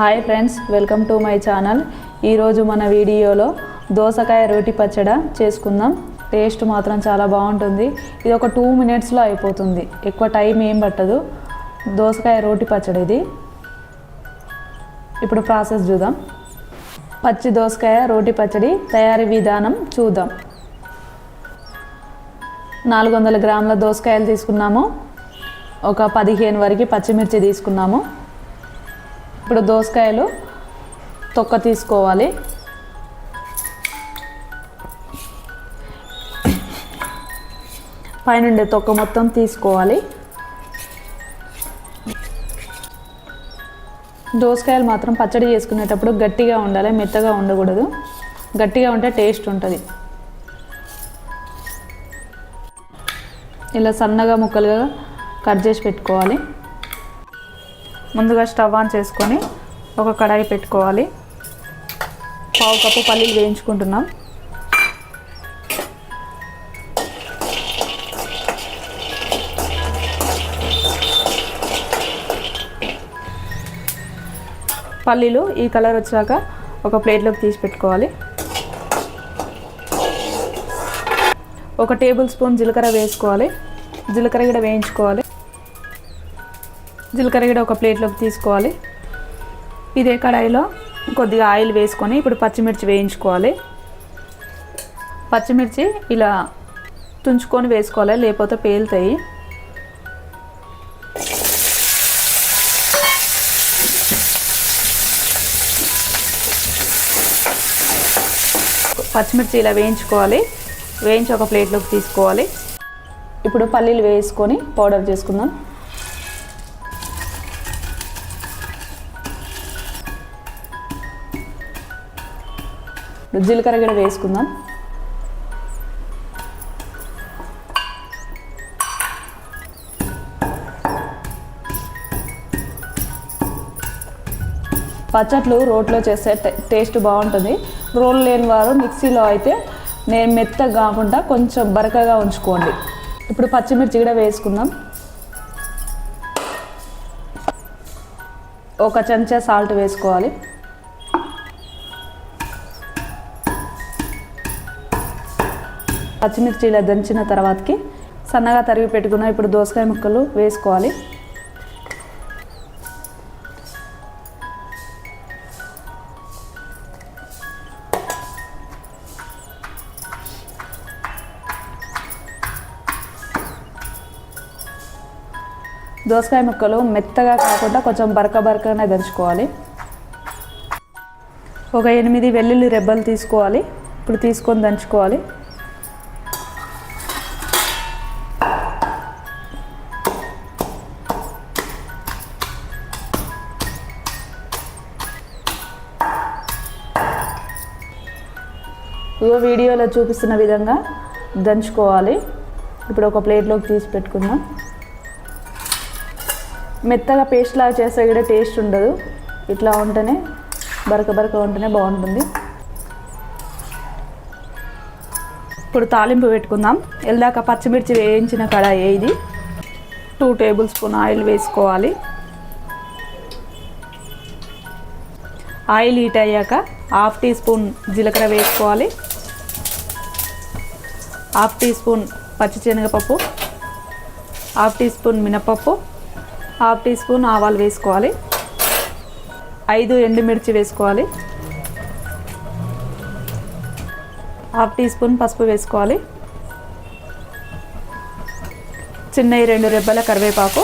Hi friends welcome to my channel ఈరోజు మన వీడియోలో దోసకాయ రోటి పచ్చడి చేసుకుందాం. టేస్ట్ మాత్రం చాలా బాగుంటుంది. ఇది ఒక టూ మినిట్స్లో అయిపోతుంది. ఎక్కువ టైం ఏం పట్టదు. దోసకాయ రోటి పచ్చడి ఇది. ఇప్పుడు ప్రాసెస్ చూద్దాం. పచ్చి దోసకాయ రోటి పచ్చడి తయారీ విధానం చూద్దాం. నాలుగు వందల గ్రాముల దోసకాయలు తీసుకున్నాము. ఒక పదిహేను వరకు పచ్చిమిర్చి తీసుకున్నాము. ఇప్పుడు దోసకాయలు తొక్క తీసుకోవాలి. పైనుండే తొక్క మొత్తం తీసుకోవాలి. దోసకాయలు మాత్రం పచ్చడి చేసుకునేటప్పుడు గట్టిగా ఉండాలి మెత్తగా ఉండకూడదు. గట్టిగా ఉంటే టేస్ట్ ఉంటుంది. ఇలా సన్నగా ముక్కలుగా కట్ చేసి పెట్టుకోవాలి. ముందుగా స్టవ్ ఆన్ చేసుకొని ఒక కడాయి పెట్టుకోవాలి. పావు కప్పు పల్లీలు వేయించుకుంటున్నాం. పల్లీలు ఈ కలర్ వచ్చాక ఒక ప్లేట్లోకి తీసి పెట్టుకోవాలి. ఒక టేబుల్ స్పూన్ జీలకర్ర వేసుకోవాలి. జీలకర్ర కూడా వేయించుకోవాలి. జీలకర్ర కూడా ఒక ప్లేట్లోకి తీసుకోవాలి. ఇదే కడాయిలో కొద్దిగా ఆయిల్ వేసుకొని ఇప్పుడు పచ్చిమిర్చి వేయించుకోవాలి. పచ్చిమిర్చి ఇలా తుంచుకొని వేసుకోవాలి లేకపోతే పేలుతాయి. పచ్చిమిర్చి ఇలా వేయించుకోవాలి. వేయించి ఒక ప్లేట్లోకి తీసుకోవాలి. ఇప్పుడు పల్లీలు వేసుకొని పౌడర్ చేసుకుందాం. ఇప్పుడు జీలకర్ర కూడా వేసుకుందాం. పచ్చట్లు రోట్లో చేస్తే టే- టేస్ట్ బాగుంటుంది. రోల్ లేని వారు మిక్సీలో అయితే నేను మెత్తగా కాకుండా కొంచెం బరకగా ఉంచుకోండి. ఇప్పుడు పచ్చిమిర్చి కూడా వేసుకుందాం. ఒక చెంచా సాల్ట్ వేసుకోవాలి. పచ్చిమిర్చి ఇలా దంచిన తర్వాతకి సన్నగా తరిగి పెట్టుకున్న ఇప్పుడు దోసకాయ ముక్కలు వేసుకోవాలి. దోసకాయ ముక్కలు మెత్తగా కాకుండా కొంచెం బరక బరకనే దంచుకోవాలి. ఒక ఎనిమిది వెల్లుల్లి రెబ్బలు తీసుకోవాలి. ఇప్పుడు తీసుకొని దంచుకోవాలి. ఇగో వీడియోలో చూపిస్తున్న విధంగా దంచుకోవాలి. ఇప్పుడు ఒక ప్లేట్లోకి తీసి పెట్టుకుందాం. మెత్తగా పేస్ట్ లాగా చేస్తే కూడా టేస్ట్ ఉండదు. ఇట్లా ఉంటేనే బరక బరక ఉంటేనే బాగుంటుంది. ఇప్పుడు తాలింపు పెట్టుకుందాం. వెళ్ళాక పచ్చిమిర్చి వేయించిన కడాయి ఇది. టూ టేబుల్ స్పూన్ ఆయిల్ వేసుకోవాలి. ఆయిల్ హీట్ అయ్యాక హాఫ్ టీ స్పూన్ జీలకర్ర వేసుకోవాలి. హాఫ్ టీ స్పూన్ పచ్చిశనగపప్పు హాఫ్ టీ స్పూన్ మినపప్పు హాఫ్ టీ స్పూన్ ఆవాలు వేసుకోవాలి. ఐదు ఎండుమిర్చి వేసుకోవాలి. హాఫ్ టీ స్పూన్ పసుపు వేసుకోవాలి. చిన్నవి రెండు రెబ్బల కరివేపాకు.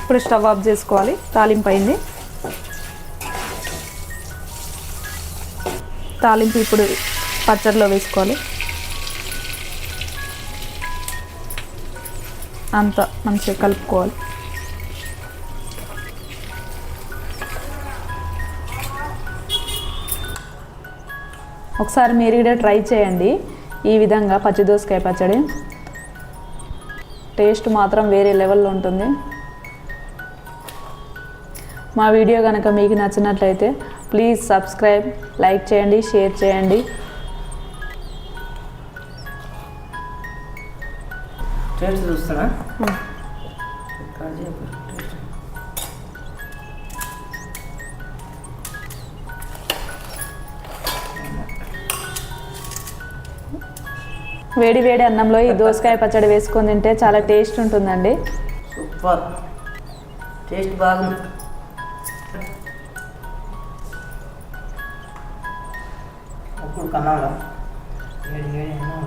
ఇప్పుడు స్టవ్ ఆఫ్ చేసుకోవాలి. తాలింపు అయింది. తాలింపు ఇప్పుడు పచ్చడిలో వేసుకోవాలి అంత మంచిగా కలుపుకోవాలి. ఒకసారి మీరు కూడా ట్రై చేయండి. ఈ విధంగా పచ్చి దోసకాయ పచ్చడి. టేస్ట్ మాత్రం వేరే లెవెల్లో ఉంటుంది. మా వీడియో కనుక మీకు నచ్చినట్లయితే ప్లీజ్ సబ్స్క్రైబ్ లైక్ చేయండి షేర్ చేయండి. టేస్ట్ చూస్తారా? కాసేపు టేస్ట్ వేడి వేడి అన్నంలో ఈ దోసకాయ పచ్చడి వేసుకొని తింటే చాలా టేస్ట్ ఉంటుందండి. సూపర్. టేస్ట్ బాగుంది. అప్పుడు కన్నాగా వేడి వేడి అన్నం